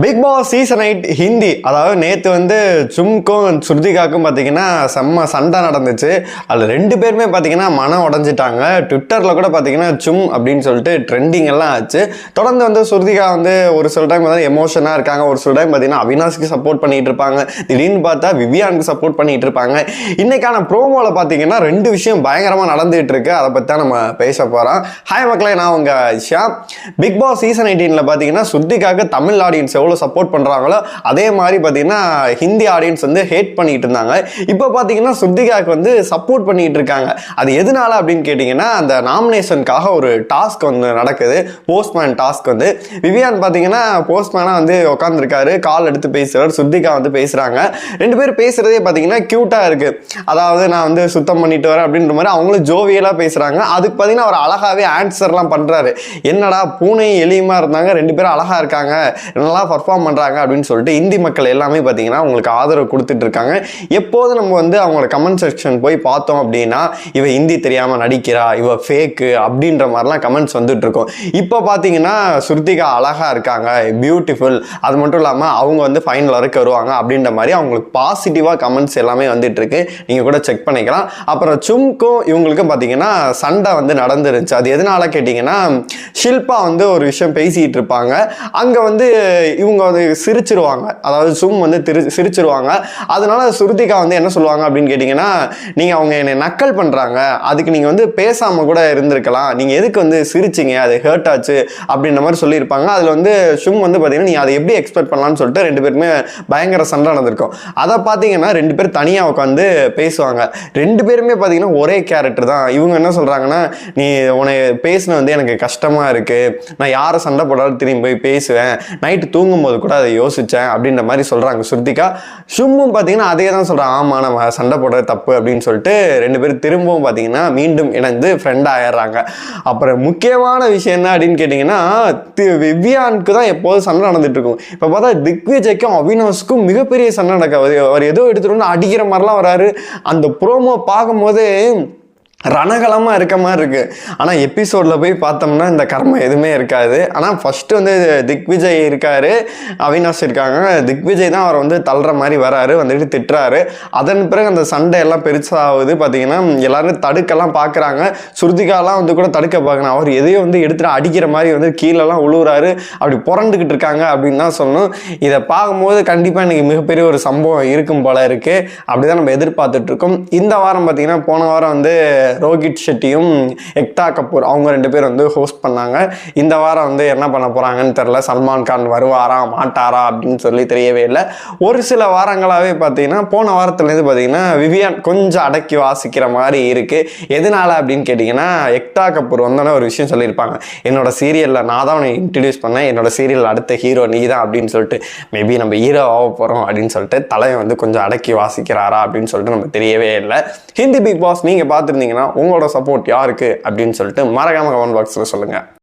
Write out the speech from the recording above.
Bigg Boss season eight Hindi அதாவது நேற்று வந்து சும்க்கும் ஸ்ருதிகாக்கும் பார்த்தீங்கன்னா செம்ம சண்டை நடந்துச்சு. அதில் ரெண்டு பேருமே பார்த்தீங்கன்னா மனம் உடஞ்சிட்டாங்க. ட்விட்டரில் கூட பார்த்தீங்கன்னா சும் அப்படின்னு சொல்லிட்டு ட்ரெண்டிங் எல்லாம் ஆச்சு. தொடர்ந்து வந்து ஸ்ருதிகா வந்து ஒரு சில டைம் வந்து எமோஷனாக இருக்காங்க. ஒரு சில டைம் பார்த்தீங்கன்னா அவினாஷ்க்கு சப்போர்ட் பண்ணிட்டு இருப்பாங்க. திடீர்னு பார்த்தா விவியானுக்கு சப்போர்ட் பண்ணிட்டு இருப்பாங்க. இன்னைக்கான ப்ரோமோவில் பார்த்தீங்கன்னா ரெண்டு விஷயம் பயங்கரமாக நடந்துகிட்டு இருக்கு. அதை பற்றி தான் நம்ம பேச போகிறோம் ஹாய் மக்களே நான் உங்கள் ஷியா பிக் பாஸ் சீசன் எயிட்டீனில் பார்த்தீங்கன்னா ஸ்ருதிகாக்கு தமிழ் ஆடியன்ஸ் எவ்வளோ சப்போர்ட் பண்ணுறாங்களோ அதே மாதிரி பார்த்தீங்கன்னா ஹிந்தி ஆடியன்ஸ் வந்து ஹேட் பண்ணிகிட்டு இருந்தாங்க. இப்போ பார்த்தீங்கன்னா ஸ்ருதிகாக்கு வந்து சப்போர்ட் பண்ணிகிட்டு இருக்காங்க. அது எதனால அப்படின்னு கேட்டிங்கன்னா அந்த நாமினேஷனுக்காக ஒரு டாஸ்க் வந்து நடக்குது. போஸ்ட்மேன் டாஸ்க் வந்து. விவியான் பார்த்தீங்கன்னா போஸ்ட்மேனாக வந்து உட்காந்துருக்காரு கால் எடுத்து பேசுகிறார் சுத்திகா வந்து பேசுகிறாங்க ரெண்டு பேர் பேசுகிறதே பார்த்தீங்கன்னா க்யூட்டாக இருக்குது அதாவது நான் வந்து சுத்தம் பண்ணிட்டு வரேன் அப்படின்ற மாதிரி அவங்களும் ஜோவியலாக பேசுகிறாங்க அதுக்கு பார்த்தீங்கன்னா அவர் அழகாகவே ஆன்சர்லாம் பண்ணுறாரு என்னடா பூனை எளியமாக இருந்தாங்க. ரெண்டு பேரும் அழகாக இருக்காங்க. என்னெல்லாம் பர்ஃபார்ம் பண்ணுறாங்க அப்படின்னு சொல்லிட்டு இந்தி மக்கள் எல்லாமே பார்த்தீங்கன்னா அவங்களுக்கு ஆதரவு கொடுத்துட்டு இருக்காங்க. எப்போது நம்ம வந்து அவங்களோட கமெண்ட் செக்ஷன் போய் பார்த்தோம் அப்படின்னா இவ ஹிந்தி தெரியாமல் நடிக்கிறா இவ ஃபேக்கு அப்படின்ற மாதிரிலாம் கமெண்ட்ஸ் வந்துட்டு இருக்கும். இப்போ பார்த்தீங்கன்னா ஸ்ருதிகா அழகாக இருக்காங்க பியூட்டிஃபுல் அது மட்டும் இல்லாமல் அவங்க வந்து ஃபைனல் வரைக்கும் வருவாங்க அப்படின்ற மாதிரி அவங்களுக்கு பாசிட்டிவாக கமெண்ட்ஸ் எல்லாமே வந்துட்டு இருக்கு. நீங்கள் கூட செக் பண்ணிக்கலாம். அப்புறம் சும்க்கும் இவங்களுக்கும் பார்த்தீங்கன்னா சண்டை வந்து நடந்துருச்சு அது எதனால கேட்டிங்கன்னா ஷில்பா வந்து ஒரு விஷயம் பேசிகிட்டு இருப்பாங்க. அங்கே வந்து இவங்க வந்து சிரிச்சிருவாங்க. அதாவது சும் வந்து திரு சிரிச்சிருவாங்க. அதனால சுருதிகா வந்து என்ன சொல்லுவாங்க அப்படின்னு கேட்டிங்கன்னா நீங்கள் அவங்க என்னை நக்கல் பண்ணுறாங்க அதுக்கு நீங்கள் வந்து பேசாமல் கூட இருந்திருக்கலாம். நீங்கள் எதுக்கு வந்து சிரிச்சிங்க? அது ஹர்ட் ஆச்சு. அப்படின்ற மாதிரி சொல்லியிருப்பாங்க. அதில் வந்து சும் வந்து பார்த்தீங்கன்னா நீ அதை எப்படி எக்ஸ்பெக்ட் பண்ணலாம்னு சொல்லிட்டு ரெண்டு பேருமே பயங்கர சண்டை நடந்திருக்கும். அதை பார்த்தீங்கன்னா ரெண்டு பேர் தனியாக உட்காந்து பேசுவாங்க. ரெண்டு பேருமே பார்த்தீங்கன்னா ஒரே கேரக்டர் தான். இவங்க என்ன சொல்கிறாங்கன்னா நீ உன்னை பேசின வந்து எனக்கு கஷ்டமாக இருக்குது நான் யாரை சண்டை போடாலும் திரும்பி போய் பேசுவேன். நைட்டு தூங்கும்போது கூட அதை யோசித்தேன் அப்படின்ற மாதிரி சொல்கிறாங்க ஸ்ருதிகா சும்மும் பார்த்தீங்கன்னா அதே தான் சொல்கிறான் ஆமாம் நம்ம சண்டை போடுறது தப்பு அப்படின்னு சொல்லிட்டு ரெண்டு பேரும் திரும்பவும் பார்த்தீங்கன்னா மீண்டும் இணைந்து ஃப்ரெண்டாக ஆயிடுறாங்க. அப்புறம் முக்கியமான விஷயம் என்ன அப்படின்னு கேட்டிங்கன்னா தி- விவ்யானுக்கு தான் எப்போதும் சண்டை நடந்துட்டு இருக்கும். இப்போ பார்த்தா திக்விஜய்க்கும் அவினாஷ்க்கும் மிகப்பெரிய சண்டை நடக்காது அவர் ஏதோ எடுத்துகிட்டு வந்து அடிக்கிற மாதிரிலாம் வராரு. அந்த ப்ரோமோ பார்க்கும்போது ரணகலமாக இருக்க மாதிரி இருக்குது ஆனால் எபிசோடில் போய் பார்த்தோம்னா இந்த கர்மம் எதுவுமே இருக்காது. ஆனால் ஃபஸ்ட்டு வந்து திக்விஜய் இருக்கார் அவினாஷ் இருக்காங்க. திக்விஜய் தான் அவர் வந்து தள்ளுற மாதிரி வராரு வந்துட்டு திட்டுறாரு. அதன் பிறகு அந்த சண்டை எல்லாம் பெருசாகுது பார்த்தீங்கன்னா எல்லோரும் தடுக்கெல்லாம் பார்க்குறாங்க சுருதிகாலாம் வந்து கூட தடுக்க பார்க்கணும் அவர் எதையோ வந்து எடுத்துகிட்டு அடிக்கிற மாதிரி வந்து கீழெல்லாம் உழுவுறாரு. அப்படி புரண்டுக்கிட்டு இருக்காங்க அப்படின்னு தான் சொல்லணும். இதை பார்க்கும்போது கண்டிப்பாக இன்னைக்கு மிகப்பெரிய ஒரு சம்பவம் இருக்கும் போல அப்படி தான் நம்ம எதிர்பார்த்துட்ருக்கோம் இந்த வாரம் பார்த்திங்கன்னா போன வாரம் வந்து ரோஹித் ஷெட்டியும் எக்தா கபூர் அவங்க ரெண்டு பேர் வந்து ஹோஸ்ட் பண்ணாங்க. இந்த வாரம் வந்து என்ன பண்ண போகிறாங்கன்னு தெரில சல்மான் கான் வருவாரா மாட்டாரா அப்படின்னு சொல்லி தெரியவே இல்லை. ஒரு சில வாரங்களாகவே பார்த்தீங்கன்னா போன வாரத்துலேருந்து பார்த்தீங்கன்னா விவியான் கொஞ்சம் அடக்கி வாசிக்கிற மாதிரி இருக்குது எதனால அப்படின்னு கேட்டிங்கன்னா எக்தா கபூர் வந்தோடனே ஒரு விஷயம் சொல்லியிருப்பாங்க. என்னோட சீரியலில் நான் தான் உன்னை இன்ட்ரடியூஸ் பண்ணேன். என்னோட சீரியல் அடுத்த ஹீரோ நீ தான் அப்படின்னு சொல்லிட்டு மேபி நம்ம ஹீரோ ஆக போகிறோம் அப்படின்னு சொல்லிட்டு தலையை வந்து கொஞ்சம் அடக்கி வாசிக்கிறாரா அப்படின்னு சொல்லிட்டு நம்ம தெரியவே இல்லை. ஹிந்தி பிக் பாஸ் நீங்கள் பார்த்துருந்தீங்கன்னா உங்களோட சப்போர்ட் யாருக்கு? அப்படின்னு சொல்லிட்டு மறக்காமல் கமெண்ட் பாக்ஸில் சொல்லுங்கள்